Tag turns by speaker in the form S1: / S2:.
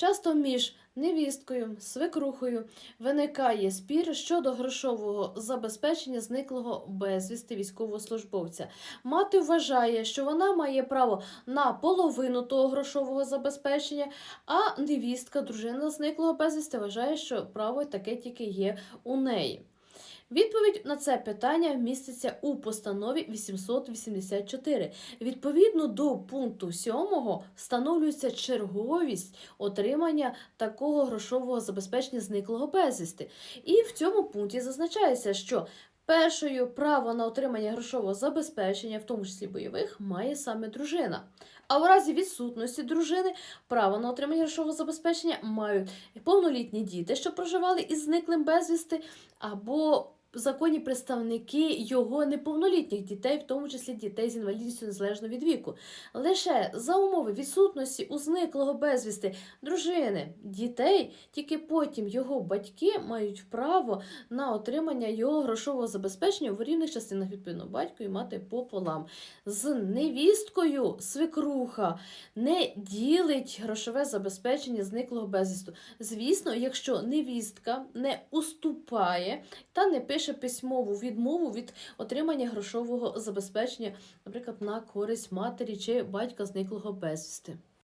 S1: Часто між невісткою, свекрухою виникає спір щодо грошового забезпечення зниклого безвісти військовослужбовця. Мати вважає, що вона має право на половину того грошового забезпечення, а невістка, дружина зниклого безвісти, вважає, що право таке тільки є у неї. Відповідь на це питання міститься у постанові 884. Відповідно до пункту 7 встановлюється черговість отримання такого грошового забезпечення зниклого безвісти. І в цьому пункті зазначається, що першою право на отримання грошового забезпечення, в тому числі бойових, має саме дружина. А в разі відсутності дружини право на отримання грошового забезпечення мають повнолітні діти, що проживали із зниклим безвісти, або законні представники його неповнолітніх дітей, в тому числі дітей з інвалідністю незалежно від віку. Лише за умови відсутності у зниклого безвісти дружини дітей, тільки потім його батьки мають право на отримання його грошового забезпечення в рівних частинах відповідно батько і мати пополам. З невісткою свекруха не ділить грошове забезпечення зниклого безвісту. Звісно, якщо невістка не уступає та не пише письмову відмову від отримання грошового забезпечення, наприклад, на користь матері чи батька зниклого безвісти.